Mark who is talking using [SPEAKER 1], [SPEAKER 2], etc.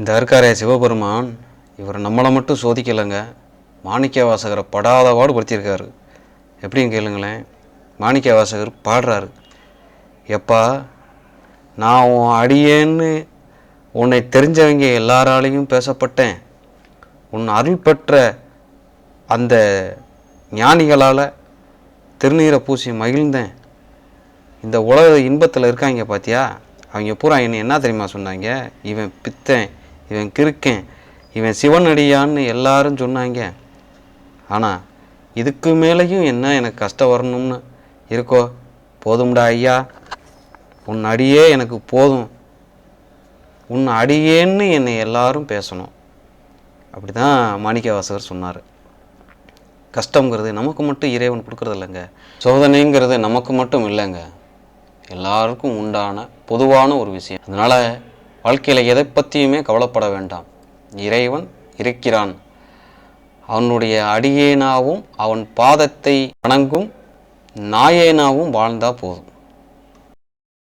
[SPEAKER 1] இந்த அருக்காரைய சிவபெருமான் இவர் நம்மளை மட்டும் சோதிக்கலைங்க. மாணிக்க வாசகரை படாத பாடுபடுத்தியிருக்காரு எப்படின்னு கேளுங்களேன். மாணிக்க வாசகர் பாடுறாரு. எப்பா நான் உன் அடியேன்னு உன்னை தெரிஞ்சவங்க எல்லாராலையும் பேசப்பட்டேன். உன் அருள் பெற்ற அந்த ஞானிகளால் திருநீரை பூசி மகிழ்ந்தேன். இந்த உலக இன்பத்தில் இருக்காங்க பார்த்தியா அவங்க பூரா என்ன என்ன தெரியுமா சொன்னாங்க? இவன் பித்தன். இவன் கிருக்கேன் இவன் சிவனடியான்னு எல்லாரும் சொன்னாங்க. ஆனால் இதுக்கு மேலேயும் என்ன எனக்கு கஷ்டம் வரணும்னு இருக்கோ? போதும்டா ஐயா. உன் அடியே எனக்கு போதும். உன் அடியேன்னு என்னை எல்லாரும் பேசணும். அப்படி தான் மாணிக்கவாசகர் சொன்னார். கஷ்டங்கிறது நமக்கு மட்டும் இறைவன் கொடுக்குறது இல்லைங்க சோதனைங்கிறது நமக்கு மட்டும் இல்லைங்க. எல்லாருக்கும் உண்டான பொதுவான ஒரு விஷயம். அதனால் வாழ்க்கையில் எதை பற்றியுமே கவலைப்பட வேண்டாம். இறைவன் இருக்கிறான். அவனுடைய அடியேனாவும் அவன் பாதத்தை வணங்கும் நாயேனாவும் வாழ்ந்தா போதும்.